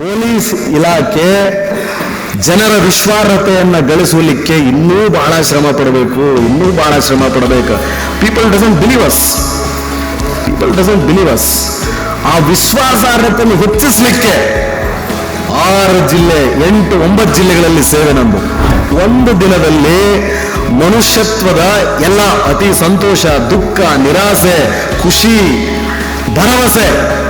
Police ಇಲಾಖೆ ಜನರ ವಿಶ್ವಾರ್ಹತೆಯನ್ನು ಗಳಿಸಲಿಕ್ಕೆ ಇನ್ನೂ ಬಹಳ ಶ್ರಮ ಪಡಬೇಕು, ಇನ್ನೂ ಬಹಳ ಶ್ರಮ ಪಡಬೇಕು. People doesn't believe us people doesn't believe us ಆ ವಿಶ್ವಾಸಾರ್ಹತೆಯನ್ನು ಹೆಚ್ಚಿಸಲಿಕ್ಕೆ ಆರು ಜಿಲ್ಲೆ, ಎಂಟು, ಒಂಬತ್ತು ಜಿಲ್ಲೆಗಳಲ್ಲಿ ಸೇವೆ ನಮ್ಮದು ಒಂದು ದಿನದಲ್ಲಿ ಮನುಷ್ಯತ್ವದ ಎಲ್ಲ ಅತಿ ಸಂತೋಷ, ದುಃಖ, ನಿರಾಸೆ, ಖುಷಿ ಭರವಸೆ.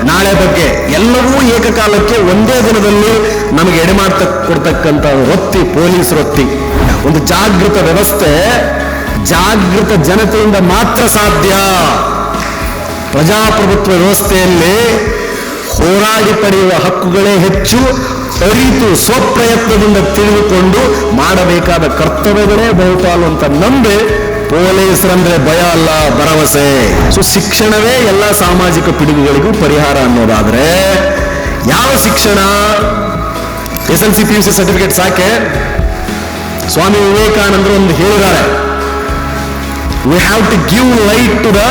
ನಾಳೆ ಬಗ್ಗೆ ಎಲ್ಲವೂ ಏಕಕಾಲಕ್ಕೆ ಒಂದೇ ದಿನದಲ್ಲಿ ನಮಗೆ ಎಡೆಮಾಡ್ತ, ಕೊಡ್ತಕ್ಕಂಥ ವೃತ್ತಿ ಪೊಲೀಸ್ ವೃತ್ತಿ ಒಂದು ಜಾಗೃತ ವ್ಯವಸ್ಥೆ, ಜಾಗೃತ ಜನತೆಯಿಂದ ಮಾತ್ರ ಸಾಧ್ಯ. ಪ್ರಜಾಪ್ರಭುತ್ವ ವ್ಯವಸ್ಥೆಯಲ್ಲಿ ಹೋರಾಡಿ ಪಡೆಯುವ ಹಕ್ಕುಗಳೇ ಹೆಚ್ಚು, ಅರಿತು ಸ್ವಪ್ರಯತ್ನದಿಂದ ತಿಳಿದುಕೊಂಡು ಮಾಡಬೇಕಾದ ಕರ್ತವ್ಯಗಳೇ ಬಹುಪಾಲು ಅಂತ ನಂಬಿ ಪೊಲೀಸರಂದ್ರೆ ಭಯ ಅಲ್ಲ, ಭರವಸೆ. ಸೊ ಶಿಕ್ಷಣವೇ ಎಲ್ಲ ಸಾಮಾಜಿಕ ಪಿಡುಗುಗಳಿಗೂ ಪರಿಹಾರ ಅನ್ನೋದಾದ್ರೆ, ಯಾವ ಶಿಕ್ಷಣ? S L C P U C certificate ಸಾಕೆ ಸ್ವಾಮಿ ವಿವೇಕಾನಂದರು ಒಂದು ಹೇಳಿದ್ದಾರೆ we have to give light to the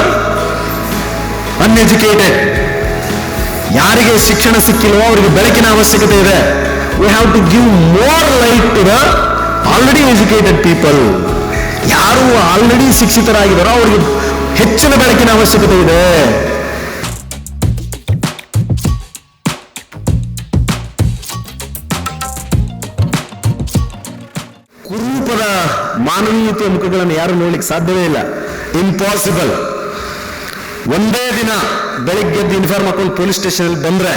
uneducated ಯಾರಿಗೆ ಶಿಕ್ಷಣ ಸಿಕ್ಕಿಲ್ವೋ ಅವರಿಗೆ ಬೆಳಕಿನ ಅವಶ್ಯಕತೆ ಇದೆ. We have to give more light to the already educated people ಯಾರು ಆಲ್ರೆಡಿ ಶಿಕ್ಷಿತರಾಗಿದ್ದಾರೋ ಅವರಿಗೆ ಹೆಚ್ಚಿನ ಬೆಳಕಿನ ಅವಶ್ಯಕತೆ ಇದೆ. ಕುರೂಪದ ಮಾನವೀಯತೆಯ ಮುಖಗಳನ್ನು ಯಾರು ನೋಡ್ಲಿಕ್ಕೆ ಸಾಧ್ಯವೇ ಇಲ್ಲ. ಇಂಪಾಸಿಬಲ್ ಒಂದೇ ದಿನ ಬೆಳಿಗ್ಗೆ ಎದ್ದು ಇನ್ಫಾರ್ಮ್ ಹಾಕೊಂಡು ಪೊಲೀಸ್ ಸ್ಟೇಷನ್ ಬಂದ್ರೆ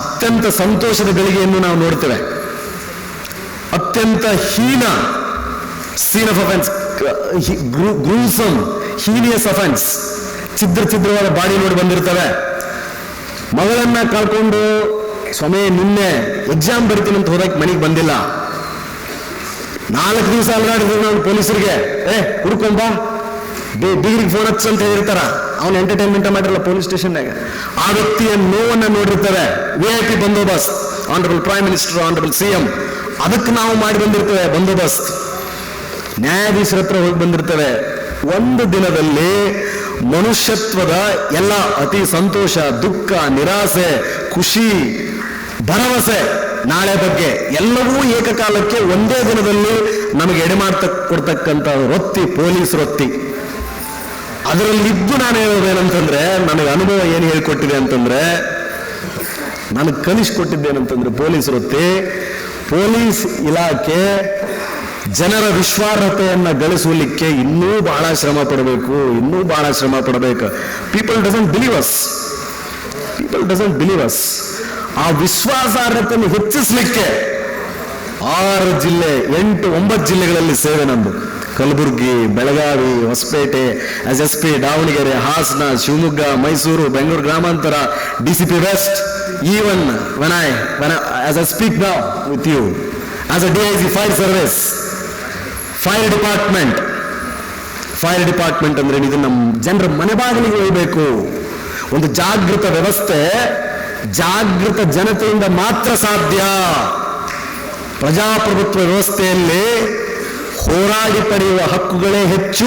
ಅತ್ಯಂತ ಸಂತೋಷದ ಬೆಳಿಗ್ಗೆಯನ್ನು ನಾವು ನೋಡ್ತೇವೆ. ಅತ್ಯಂತ ಹೀನ scene of offence gruesome heinous offence ಛಿದ್ರ ಛಿದ್ರವಾದ ಬಾಡಿ ನೋಡಿ ಬಂದಿರ್ತವೆ. ಮಗಳನ್ನ ಕಳ್ಕೊಂಡು ಸ್ವಾಮಿ, ನಿನ್ನೆ ಎಕ್ಸಾಮ್ ಬರಿತೀನಿ ಅಂತ ಹೋದಕ್ಕೆ ಮನೆಗೆ ಬಂದಿಲ್ಲ. ನಾಲ್ಕು ದಿವಸ ಅಲ್ಲಾಡಿದ್ರು ನಾನು ಪೊಲೀಸರಿಗೆ. ಏ ಹುಡ್ಕೊಂಬ ಡಿಗ್ರಿಗೆ ಫೋನ್ ಹಚ್ಚು ಅಂತ ಹೇಳಿರ್ತಾರ. ಅವನು ಎಂಟರ್ಟೈನ್ಮೆಂಟ್ ಮಾಡಿರಲ್ಲ ಪೊಲೀಸ್ ಸ್ಟೇಷನ್ನಾಗ ಆ ವ್ಯಕ್ತಿಯ ನೋವನ್ನ ನೋಡಿರ್ತಾರೆ ವಿ ಐ ಪಿ ಬಂದೋಬಸ್ತ್. Honourable prime minister honourable C M ಅದಕ್ಕೆ ನಾವು ಮಾಡಿ ಬಂದಿರ್ತೇವೆ ಬಂದೋಬಸ್ತ್. ನ್ಯಾಯಾಧೀಶರ ಹತ್ರ ಹೋಗಿ ಬಂದಿರ್ತವೆ. ಒಂದು ದಿನದಲ್ಲಿ ಮನುಷ್ಯತ್ವದ ಎಲ್ಲ ಅತಿ ಸಂತೋಷ, ದುಃಖ, ನಿರಾಸೆ, ಖುಷಿ, ಭರವಸೆ ನಾಳೆ ಬಗ್ಗೆ ಎಲ್ಲವೂ ಏಕಕಾಲಕ್ಕೆ ಒಂದೇ ದಿನದಲ್ಲಿ ನಮಗೆ ಎಡೆಮಾಡ್ತ ಕೊಡ್ತಕ್ಕಂಥ ರೊತ್ತಿ ಪೊಲೀಸ್ ರೊತ್ತಿ ಅದರಲ್ಲಿದ್ದು ನಾನು ಹೇಳೋದೇನಂತಂದ್ರೆ ನನಗೆ ಅನುಭವ ಏನು ಹೇಳಿಕೊಟ್ಟಿದೆ ಅಂತಂದ್ರೆ, ನನಗೆ ಕಲಿಸ್ಕೊಟ್ಟಿದ್ದೇನಂತಂದ್ರೆ ಪೊಲೀಸ್ ವೃತ್ತಿ. ಪೊಲೀಸ್ ಇಲಾಖೆ ಜನರ ವಿಶ್ವಾರ್ಹತೆಯನ್ನು ಗಳಿಸಲಿಕ್ಕೆ ಇನ್ನೂ ಬಹಳ ಶ್ರಮ ಪಡಬೇಕು, ಇನ್ನೂ ಬಹಳ ಶ್ರಮ ಪಡಬೇಕು. People doesn't believe us people doesn't believe us ಆ ವಿಶ್ವಾಸಾರ್ಹತೆಯನ್ನು ಹೆಚ್ಚಿಸಲಿಕ್ಕೆ ಆರು ಜಿಲ್ಲೆ, ಎಂಟು, ಒಂಬತ್ತು ಜಿಲ್ಲೆಗಳಲ್ಲಿ ಸೇವೆ ನಮ್ಮದು Kalaburagi, Belagavi, Hosapete S S P Davanagere, Hassan, Shivamogga, Mysuru, Bengaluru, ಗ್ರಾಮಾಂತರ, D C P west even when I when as a speak now with you as a D I G fire service fire department fire department ಅಂದ್ರೆ ಇದು ನಮ್ಮ ಜನರ ಮನೆ ಬಾಗಿಲಿಗೆ ಹೋಗ್ಬೇಕು. ಒಂದು ಜಾಗೃತ ವ್ಯವಸ್ಥೆ, ಜಾಗೃತ ಜನತೆಯಿಂದ ಮಾತ್ರ ಸಾಧ್ಯ. ಪ್ರಜಾಪ್ರಭುತ್ವ ವ್ಯವಸ್ಥೆಯಲ್ಲಿ ಹೋರಾಡಿ ಪಡೆಯುವ ಹಕ್ಕುಗಳೇ ಹೆಚ್ಚು.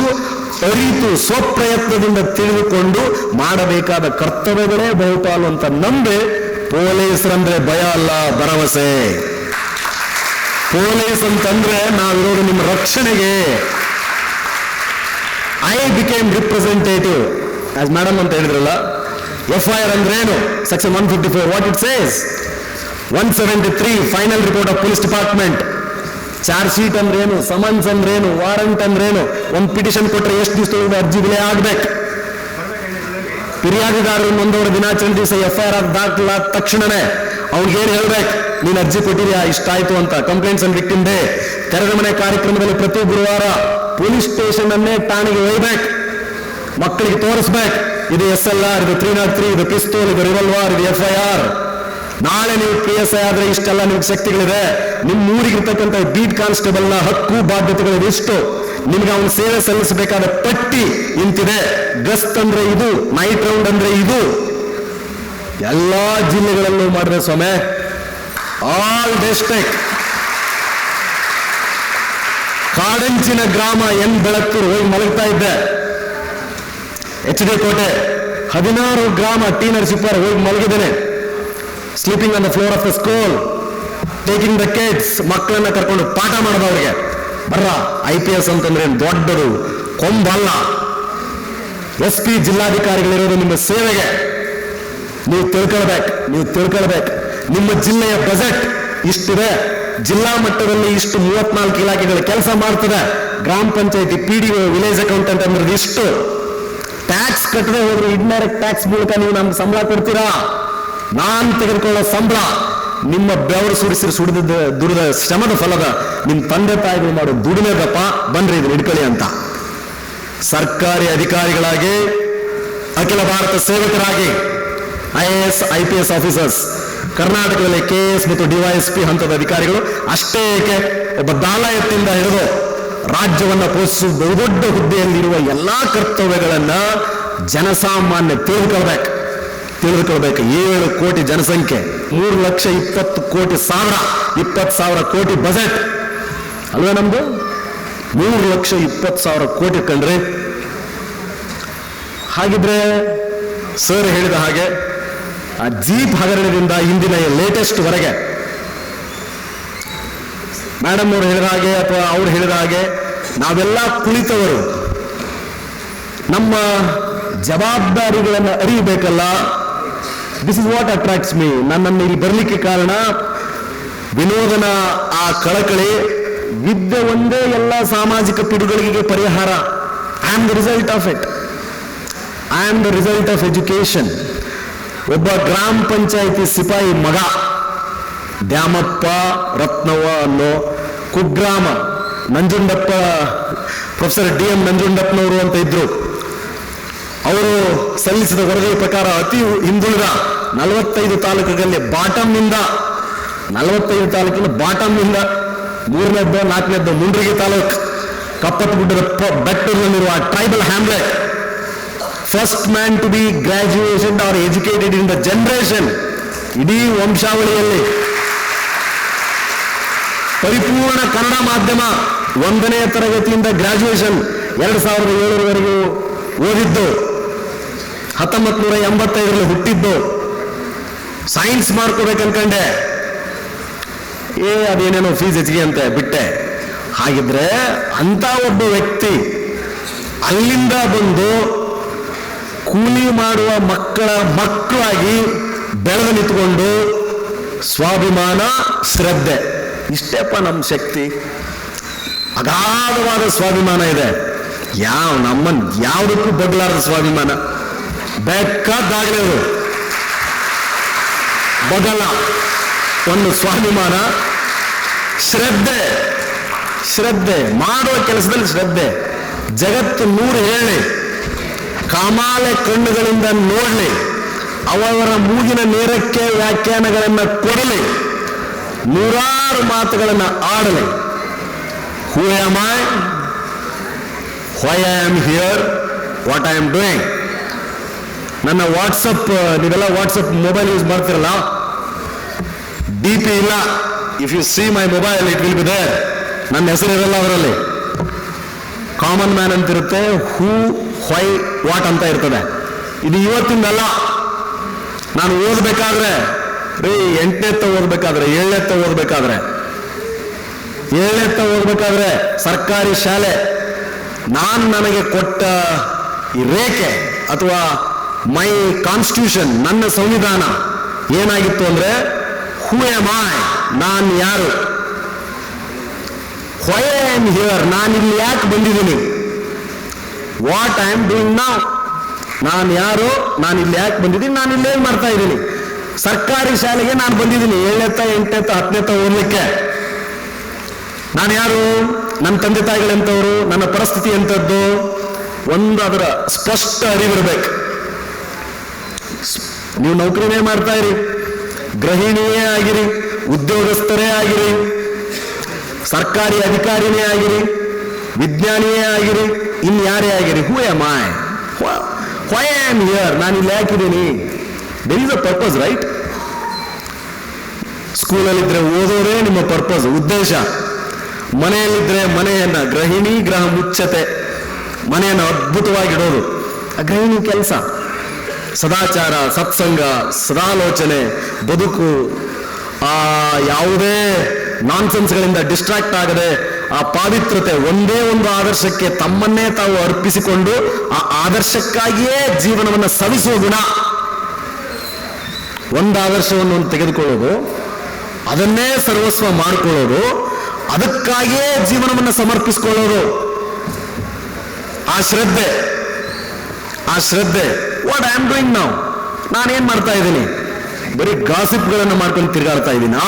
ಅರಿತು, ಸ್ವಪ್ರಯತ್ನದಿಂದ ತಿಳಿದುಕೊಂಡು ಮಾಡಬೇಕಾದ ಕರ್ತವ್ಯಗಳೇ ಬಹುಪಾಲು ಅಂತ ನಂಬಿ ಪೊಲೀಸರಂದ್ರೆ ಭಯ ಅಲ್ಲ, ಭರವಸೆ. ಪೊಲೀಸ್ ಅಂತಂದ್ರೆ ನಾವಿರೋದು ನಿಮ್ಮ ರಕ್ಷಣೆಗೆ. I became representative as madam ಅಂತ ಹೇಳಿದ್ರಲ್ಲ ಎಫ್ ಐ ಆರ್ ಅಂದ್ರೆ ಏನು section one fifty four what it says one seventy three final report of police department charge sheet ಅಂದ್ರೇನು? ಸಮನ್ಸ್ ಅಂದ್ರೇನು? ವಾರಂಟ್ ಅಂದ್ರೇನು? ಒಂದು ಪಿಟಿಷನ್ ಕೊಟ್ಟರೆ ಎಷ್ಟು ದಿವಸದೊಳಗೆ ಅರ್ಜಿ ಬೆಲೆ ಆಗ್ಬೇಕು? ಫಿರ್ಯಾದಿದಾರರು ನೊಂದವರ ದಿನಾಚರಣೆ ದಿವಸ ಎಫ್ ಐ ಆರ್ ದಾಖಲಾದ ತಕ್ಷಣನೇ ಅವ್ನಿಗೆ ಏನು ಹೇಳ್ಬೇಕು? ನೀನ್ ಅರ್ಜಿ ಕೊಟ್ಟಿದ್ಯಾ? ಇಷ್ಟ ಆಯ್ತು ಅಂತ ಕಂಪ್ಲೇಂಟ್ಸ್ ಅಂಡ್ ವಿಕ್ಟಿಮ್ ಡೇ ತೆರೆದ ಮನೆ ಕಾರ್ಯಕ್ರಮದಲ್ಲಿ ಪ್ರತಿ ಗುರುವಾರ ಪೊಲೀಸ್ ಸ್ಟೇಷನ್ ಅನ್ನೇ ಠಾಣೆಗೆ ಒಯ್ಬೇಕು ಮಕ್ಕಳಿಗೆ ತೋರಿಸ್ಬೇಕು. ಇದು ಎಸ್ ಎಲ್ ಆರ್, ಇದು ತ್ರೀ ನಾಟ್ ತ್ರೀ ಇದು ಪಿಸ್ತೂಲ್, ಇದು ರಿವಲ್ವಾರ್, ಇದು ಎಫ್ ಐ ಆರ್. ನಾಳೆ ನೀವು ಪಿ ಎಸ್ ಐ ಆದ್ರೆ ಇಷ್ಟೆಲ್ಲ ನಿಮ್ಗೆ ಶಕ್ತಿಗಳಿದೆ. ನಿಮ್ಮ ಊರಿಗಿರ್ತಕ್ಕಂಥ ಬೀಟ್ ಕಾನ್ಸ್ಟೇಬಲ್ನ ಹಕ್ಕು, ಬಾಧ್ಯತೆಗಳು ಎಷ್ಟು? ನಿಮ್ಗೆ ಅವನು ಸೇವೆ ಸಲ್ಲಿಸಬೇಕಾದ ಪಟ್ಟಿ ಇಂತಿದೆ. ಗಸ್ತ್ ಅಂದ್ರೆ ಇದು, ನೈಟ್ ರೌಂಡ್ ಅಂದ್ರೆ ಇದು. ಎಲ್ಲಾ ಜಿಲ್ಲೆಗಳಲ್ಲೂ ಮಾಡಿದ್ರೆ ಸ್ವಾಮಿ. All district. ಕಾಡಂಚಿನ ಗ್ರಾಮ ಎನ್ ಬೆಳತ್ತೂರು ಹೋಗಿ ಮಲಗ್ತಾ ಇದ್ದೆ. ಎಚ್ ಡಿ ಕೋಟೆ, ಹದಿನಾರು ಗ್ರಾಮ ಟಿ ನರಸೀಪುರ ಹೋಗಿ ಮಲಗಿದ್ದೇನೆ. Sleeping on the floor of the school taking the kids ಮಕ್ಕಳನ್ನ ಕರ್ಕೊಂಡು ಪಾಠ ಮಾಡೋದು ಅವ್ರಿಗೆ ಬರ್ರ ಐ ಪಿ ಎಸ್ ಅಂತಂದ್ರೆ ದೊಡ್ಡದು? ಕೊಂಬಲ್ಲ ಎಸ್ ಪಿ ಜಿಲ್ಲಾಧಿಕಾರಿಗಳಿರೋದು ನಿಮ್ಮ ಸೇವೆಗೆ. ನೀವು ತಿಳ್ಕೊಳ್ಬೇಕು ನೀವು ತಿಳ್ಕೊಳ್ಬೇಕು. ನಿಮ್ಮ ಜಿಲ್ಲೆಯ ಬಜೆಟ್ ಇಷ್ಟಿದೆ, ಜಿಲ್ಲಾ ಮಟ್ಟದಲ್ಲಿ ಇಷ್ಟು ಮೂವತ್ನಾಲ್ಕು ಇಲಾಖೆಗಳು ಕೆಲಸ ಮಾಡ್ತದೆ. ಗ್ರಾಮ panchayat P D village accountant ಅಂದ್ರೆ ಇಷ್ಟು. ಟ್ಯಾಕ್ಸ್ ಕಟ್ಟದೆ ಹೋದ್ರೆ ಇಂಡೈರೆಕ್ಟ್ ಟ್ಯಾಕ್ಸ್ ಮೂಲಕ ನೀವು ನಮ್ಗೆ ಸಂಬಳ ಕೊಡ್ತೀರಾ? ನಾನು ತೆಗೆದುಕೊಳ್ಳೋ ಸಂಬಳ ನಿಮ್ಮ ಬೆವರು ಸುರಿಸಿರು ಸುಡಿದ ದುಡಿದ ಶ್ರಮದ ಫಲದ ನಿಮ್ಮ ತಂದೆ ತಾಯಿಗಳು ಮಾಡೋ ದುಡಿಮೆದಪ್ಪ ಬನ್ರಿ ಇದನ್ನ ಹಿಡ್ಕೊಳ್ಳಿ ಅಂತ. ಸರ್ಕಾರಿ ಅಧಿಕಾರಿಗಳಾಗಿ, ಅಖಿಲ ಭಾರತ ಸೇವಕರಾಗಿ I A S I P S officers ಕರ್ನಾಟಕದಲ್ಲಿ ಕೆ ಎಸ್ ಮತ್ತು ಡಿವೈಎಸ್ಪಿ ಹಂತದ ಅಧಿಕಾರಿಗಳು ಅಷ್ಟೇ ಏಕೆ ಒಬ್ಬ ದಾಲಾಯತ್ತಿಂದ ಹಿಡಿದು ರಾಜ್ಯವನ್ನು ಪೋಷಿಸುವ ಬಹುದೊಡ್ಡ ಹುದ್ದೆಯಲ್ಲಿರುವ ಎಲ್ಲಾ ಕರ್ತವ್ಯಗಳನ್ನ ಜನಸಾಮಾನ್ಯ ತಿಳಿದುಕೊಳ್ಬೇಕು. ತಿಳಿದುಕೊಳ್ಬೇಕು. ಏಳು ಕೋಟಿ ಜನಸಂಖ್ಯೆ, ಮೂರು ಲಕ್ಷ ಇಪ್ಪತ್ತು ಕೋಟಿ ಸಾವಿರ, ಇಪ್ಪತ್ತು ಸಾವಿರ ಕೋಟಿ ಬಜೆಟ್. ಅಲ್ವೇ ನಮ್ದು? ಮೂರು ಲಕ್ಷ ಇಪ್ಪತ್ತು ಸಾವಿರ ಕೋಟಿ ಕಂಡ್ರಿ ಹಾಗಿದ್ರೆ ಸರ್ ಹೇಳಿದ ಹಾಗೆ ಆ ಜೀಪ್ ಹಗರಣದಿಂದ ಇಂದಿನ ಲೇಟೆಸ್ಟ್ ವರೆಗೆ. ಮೇಡಮ್ ಅವರು ಹೇಳಿದ ಹಾಗೆ ಅಥವಾ ಅವ್ರು ಹೇಳಿದ ಹಾಗೆ ನಾವೆಲ್ಲ ಕುಳಿತವರು. ನಮ್ಮ ಜವಾಬ್ದಾರಿಗಳನ್ನು ಅರಿಯಬೇಕಲ್ಲ. This is what attracts me ನನ್ನನ್ನು ಇಲ್ಲಿ ಬರಲಿಕ್ಕೆ ಕಾರಣ ವಿನೋದನ ಆ ಕಳಕಳಿ, ವಿದ್ಯೆ ಒಂದೇ ಎಲ್ಲ ಸಾಮಾಜಿಕ ಪಿಡುಗಳಿಗೆ ಪರಿಹಾರ. I am the result of it I am the result of education ಒಬ್ಬ ಗ್ರಾಮ ಪಂಚಾಯಿತಿ ಸಿಪಾಯಿ ಮಗ, ದ್ಯಾಮಪ್ಪ ರತ್ನವ ಅನ್ನೋ ಕುಗ್ರಾಮ ನಂಜುಂಡಪ್ಪ, ಪ್ರೊಫೆಸರ್ ಡಿ ಎಂ ನಂಜುಂಡಪ್ಪನವರು ಅಂತ ಇದ್ರು. ಅವರು ಸಲ್ಲಿಸಿದ ವರದಿಯ ಪ್ರಕಾರ ಅತಿ ಹಿಂದುಳಿದ ನಲವತ್ತೈದು ತಾಲೂಕುಗಳಲ್ಲಿ ಬಾಟಮ್ನಿಂದ, ನಲವತ್ತೈದು ತಾಲೂಕಿನ ಬಾಟಮ್ನಿಂದ ಮೂರನೇದ್ದು, ನಾಲ್ಕನೇದ್ದು ಮೂರಿಗೆ ತಾಲೂಕು ಕಪ್ಪತ್ತಗುಡ್ಡದ ಬೆಟ್ಟದಲ್ಲಿರುವ tribal hamlet first man to be graduation are educated in the generation ಇಡೀ ವಂಶಾವಳಿಯಲ್ಲಿ. ಪರಿಪೂರ್ಣ ಕನ್ನಡ ಮಾಧ್ಯಮ ಒಂದನೇ ತರಗತಿಯಿಂದ ಗ್ರಾಜ್ಯುಯೇಷನ್ ಎರಡು ಸಾವಿರದ ಏಳರವರೆಗೂ ಓದಿದ್ದು ಹತ್ತೊಂಬತ್ತು ನೂರ ಎಂಬತ್ತೈದರಲ್ಲಿ ಹುಟ್ಟಿದ್ದು. ಸೈನ್ಸ್ ಮಾಡ್ಕೋಬೇಕನ್ಕಂಡೆ ಏ, ಅದೇನೇನೋ ಫೀಸ್ ಹೆಚ್ಚಿಗೆ ಅಂತ, ಬಿಟ್ಟೆ. ಹಾಗಿದ್ರೆ ಅಂತ ಒಬ್ಬ ವ್ಯಕ್ತಿ ಅಲ್ಲಿಂದ ಬಂದು ಕೂಲಿ ಮಾಡುವ ಮಕ್ಕಳ ಮಕ್ಕಳಾಗಿ ಬೆಳೆದು ನಿಂತ್ಕೊಂಡು ಸ್ವಾಭಿಮಾನ, ಶ್ರದ್ಧೆ. ಇಷ್ಟೇಪ್ಪ ನಮ್ಮ ಶಕ್ತಿ. ಅಗಾಧವಾದ ಸ್ವಾಭಿಮಾನ ಇದೆ. ಯಾವ ನಮ್ಮನ್ ಯಾವುದಕ್ಕೂ ಬದಲಾರದ ಸ್ವಾಭಿಮಾನ. ಬೇಕಾದಾಗಲೇ ಬದಲ. ಒಂದು ಸ್ವಾಭಿಮಾನ. ಶ್ರದ್ಧೆ. ಶ್ರದ್ಧೆ. ಮಾಡುವ ಕೆಲಸದಲ್ಲಿ ಶ್ರದ್ಧೆ. ಜಗತ್ತು ನೂರು ಹೇಳಿ. ಕಾಮಾಲೆ ಕಣ್ಣುಗಳಿಂದ ನೋಡಲಿ ಅವರ ಮೂಗಿನ ನೇರಕ್ಕೆ ವ್ಯಾಖ್ಯಾನಗಳನ್ನು ಕೊಡಲಿ, ನೂರಾರು ಮಾತುಗಳನ್ನು ಆಡಲಿ. Who am I why I am here what I am doing ನನ್ನ ವಾಟ್ಸಪ್ ನೀವೆಲ್ಲ ವಾಟ್ಸಪ್ ಮೊಬೈಲ್ ಯೂಸ್ ಮಾಡ್ತಿರಲ್ಲ? ಡಿ ಪಿ ಇಲ್ಲ. If you see my mobile it will be there ನನ್ನ ಹೆಸರು ಇರಲ್ಲ ಅದರಲ್ಲಿ ಕಾಮನ್ ಮ್ಯಾನ್ ಅಂತಿರುತ್ತೆ. ಹೂ ವೈ ವಾಟ್ ಅಂತ ಇರ್ತದೆ. ಇದು ಇವತ್ತಿಂದಲ್ಲ. ನಾನು ಓದಬೇಕಾದ್ರೆ, ರೀ ಎಂಟನೇತ್ತ ಓದಬೇಕಾದ್ರೆ ಏಳನೇತ್ತ ಓದಬೇಕಾದ್ರೆ. ಏಳನೇತ್ತ ಓದಬೇಕಾದ್ರೆ ಸರ್ಕಾರಿ ಶಾಲೆ. ನಾನು ನನಗೆ ಕೊಟ್ಟ ಈ ರೇಖೆ ಅಥವಾ ಮೈ ಕಾನ್ಸ್ಟಿಟ್ಯೂಷನ್ ನನ್ನ ಸಂವಿಧಾನ ಏನಾಗಿತ್ತು ಅಂದರೆ ಹೂ ಎಂ ಐ ನಾನು ಯಾರು? ಹೊಯ್ ಆಮ್ ಹಿಯರ್ ನಾನು ಇಲ್ಲಿ ಯಾಕೆ ಬಂದಿದ್ದೀನಿ? ವಾಟ್ ಐ ಆಮ್ ಡೂಯಿಂಗ್ ನಾವ್ ನಾನು ಯಾರು? ನಾನು ಇಲ್ಲಿ ಯಾಕೆ ಬಂದಿದ್ದೀನಿ? ನಾನು ಇಲ್ಲೇನು ಮಾಡ್ತಾ ಇದ್ದೀನಿ? ಸರ್ಕಾರಿ ಶಾಲೆಗೆ ನಾನು ಬಂದಿದ್ದೀನಿ. ಏಳನೇತ, ಎಂಟನೇತ, ಹತ್ತನೇತ ಓದಲಿಕ್ಕೆ. ನಾನು ಯಾರು? ನನ್ನ ತಂದೆ ತಾಯಿಗಳೆಂಥವ್ರು ನನ್ನ ಪರಿಸ್ಥಿತಿ ಎಂಥದ್ದು? ಒಂದು ಅದರ ಸ್ಪಷ್ಟ ಅರಿವಿರ್ಬೇಕು ನೀವು ನೌಕರಿನೇ ಮಾಡ್ತಾ ಇರಿ. ಗೃಹಿಣಿಯೇ ಆಗಿರಿ. ಉದ್ಯೋಗಸ್ಥರೇ ಆಗಿರಿ. ಸರ್ಕಾರಿ ಅಧಿಕಾರಿನೇ ಆಗಿರಿ. ವಿಜ್ಞಾನಿಯೇ ಆಗಿರಿ. ಇನ್ಯಾರೇ ಆಗಿರಿ who am I why am here ನಾನು ಇಲ್ಲಿ ಯಾಕಿದ್ದೀನಿ? There is a purpose right ಸ್ಕೂಲಲ್ಲಿದ್ದರೆ ಓದೋರೇ ನಿಮ್ಮ ಪರ್ಪಸ್ ಉದ್ದೇಶ. ಮನೆಯಲ್ಲಿದ್ದರೆ ಮನೆಯನ್ನ ಗೃಹಿಣಿ ಗ್ರಹ ಮುಚ್ಚತೆ. ಮನೆಯನ್ನು ಅದ್ಭುತವಾಗಿಡೋದು. ಆ ಗೃಹಿಣಿ ಕೆಲಸ. ಸದಾಚಾರ, ಸತ್ಸಂಗ, ಸದಾಲೋಚನೆ, ಬದುಕು. ಆ ಯಾವುದೇ ನಾನ್ಸೆನ್ಸ್ಗಳಿಂದ ಡಿಸ್ಟ್ರಾಕ್ಟ್ ಆಗದೆ ಆ ಪಾವಿತ್ರತೆ ಒಂದೇ ಒಂದು ಆದರ್ಶಕ್ಕೆ ತಮ್ಮನ್ನೇ ತಾವು ಅರ್ಪಿಸಿಕೊಂಡು ಆ ಆದರ್ಶಕ್ಕಾಗಿಯೇ ಜೀವನವನ್ನು ಸವಿಸುವ ಗುಣ. ಒಂದು ಆದರ್ಶವನ್ನು ತೆಗೆದುಕೊಳ್ಳೋದು, ಅದನ್ನೇ ಸರ್ವಸ್ವ ಮಾಡಿಕೊಳ್ಳೋದು, ಅದಕ್ಕಾಗಿಯೇ ಜೀವನವನ್ನು ಸಮರ್ಪಿಸಿಕೊಳ್ಳೋದು. ಆ ಶ್ರದ್ಧೆ ಆ ಶ್ರದ್ಧೆ ವಾಟ್ ಐ ಆಮ್ ಡೂಯಿಂಗ್ ನಾವು ನಾನೇನ್ ಮಾಡ್ತಾ ಇದ್ದೀನಿ? ಬರೀ ಗಾಸಿಪ್ಗಳನ್ನು ಮಾಡ್ಕೊಂಡು ತಿರುಗಾಡ್ತಾ ಇದ್ದೀನಾ?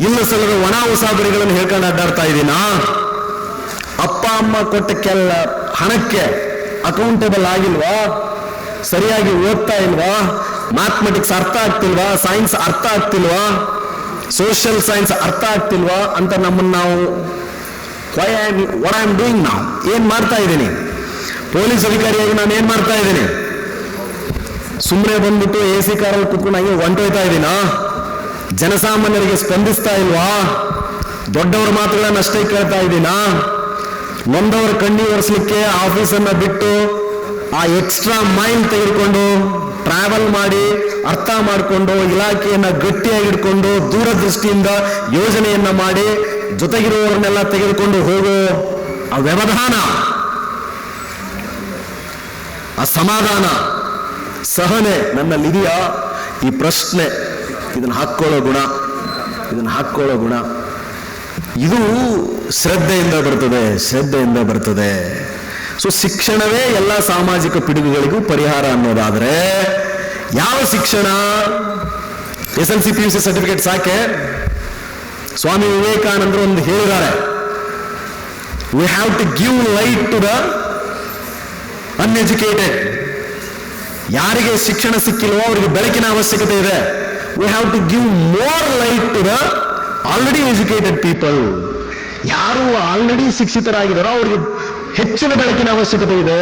ಇಲ್ಲ ಸಲದ ಒಣ ಉಸಾಬರಿಗಳನ್ನು ಹೇಳ್ಕೊಂಡು ಅಡ್ಡಾಡ್ತಾ ಇದ್ದೀನಾ? ಅಪ್ಪ, ಅಮ್ಮ ಕೊಟ್ಟ ಕೆಲ ಹಣಕ್ಕೆ ಅಕೌಂಟೇಬಲ್ ಆಗಿಲ್ವಾ? ಸರಿಯಾಗಿ ಓದ್ತಾ ಇಲ್ವಾ? ಮ್ಯಾಥಮೆಟಿಕ್ಸ್ ಅರ್ಥ ಆಗ್ತಿಲ್ವಾ? ಸೈನ್ಸ್ ಅರ್ಥ ಆಗ್ತಿಲ್ವಾ? ಸೋಷಿಯಲ್ ಸೈನ್ಸ್ ಅರ್ಥ ಆಗ್ತಿಲ್ವಾ? ಅಂತ ನಮ್ಮನ್ನು ನಾವು ವೈ ಐ ಡೂಯಿಂಗ್ ನಾವು ಏನ್ ಮಾಡ್ತಾ ಇದ್ದೀನಿ? ಪೊಲೀಸ್ ಅಧಿಕಾರಿಯಾಗಿ ನಾನು ಏನ್ ಮಾಡ್ತಾ ಇದ್ದೀನಿ? ಸುಮ್ಮನೆ ಬಂದ್ಬಿಟ್ಟು ಎ ಸಿ ಕಾರಲ್ಲಿ ಕುತ್ಕೊಂಡು ಹಂಗೆ ಹೊಂಟೋಯ್ತಾ ಇದ್ದೀನಾ? ಜನಸಾಮಾನ್ಯರಿಗೆ ಸ್ಪಂದಿಸ್ತಾ ಇಲ್ವಾ? ದೊಡ್ಡವರ ಮಾತುಗಳನ್ನು ಅಷ್ಟೇ ಕೇಳ್ತಾ ಇದ್ದೀನಾ? ನೊಂದವರ ಕಣ್ಣಿ ಒರೆಸ್ಲಿಕ್ಕೆ ಆಫೀಸನ್ನ ಬಿಟ್ಟು ಆ ಎಕ್ಸ್ಟ್ರಾ ಮೈಲ್ ತೆಗೆದುಕೊಂಡು ಟ್ರಾವೆಲ್ ಮಾಡಿ ಅರ್ಥ ಮಾಡಿಕೊಂಡು ಇಲಾಖೆಯನ್ನ ಗಟ್ಟಿಯಾಗಿ ಇಟ್ಕೊಂಡು ದೂರದೃಷ್ಟಿಯಿಂದ ಯೋಜನೆಯನ್ನ ಮಾಡಿ ಜೊತೆಗಿರುವವರನ್ನೆಲ್ಲ ತೆಗೆದುಕೊಂಡು ಹೋಗೋ. ಆ ವ್ಯವಧಾನ, ಆ ಸಮಾಧಾನ, ಸಹನೆ ನನ್ನಲ್ಲಿದೆಯಾ ಈ ಪ್ರಶ್ನೆ ಇದನ್ನು ಹಾಕ್ಕೊಳ್ಳೋ ಗುಣ, ಇದನ್ನು ಹಾಕ್ಕೊಳ್ಳೋ ಗುಣ. ಇದು ಶ್ರದ್ಧೆಯಿಂದ ಬರ್ತದೆ ಶ್ರದ್ಧೆಯಿಂದ ಬರ್ತದೆ. ಸೊ ಶಿಕ್ಷಣವೇ ಎಲ್ಲ ಸಾಮಾಜಿಕ ಪಿಡುಗುಗಳಿಗೂ ಪರಿಹಾರ ಅನ್ನೋದಾದ್ರೆ, ಯಾವ ಶಿಕ್ಷಣ? S L C P U C certificate ಸಾಕೆ? ಸ್ವಾಮಿ ವಿವೇಕಾನಂದರು ಒಂದು ಹೇಳಿದ್ದಾರೆ we have to give light to the uneducated ಯಾರಿಗೆ ಶಿಕ್ಷಣ ಸಿಕ್ಕಿಲ್ವೋ ಅವರಿಗೆ ಬೆಳಕಿನ ಅವಶ್ಯಕತೆ ಇದೆ. We have to give more light to the already educated people ಯಾರು ಆಲ್ರೆಡಿ ಶಿಕ್ಷಿತರಾಗಿದ್ದಾರೋ ಅವ್ರಿಗೆ ಹೆಚ್ಚಿನ ಬೆಳಕಿನ ಅವಶ್ಯಕತೆ ಇದೆ.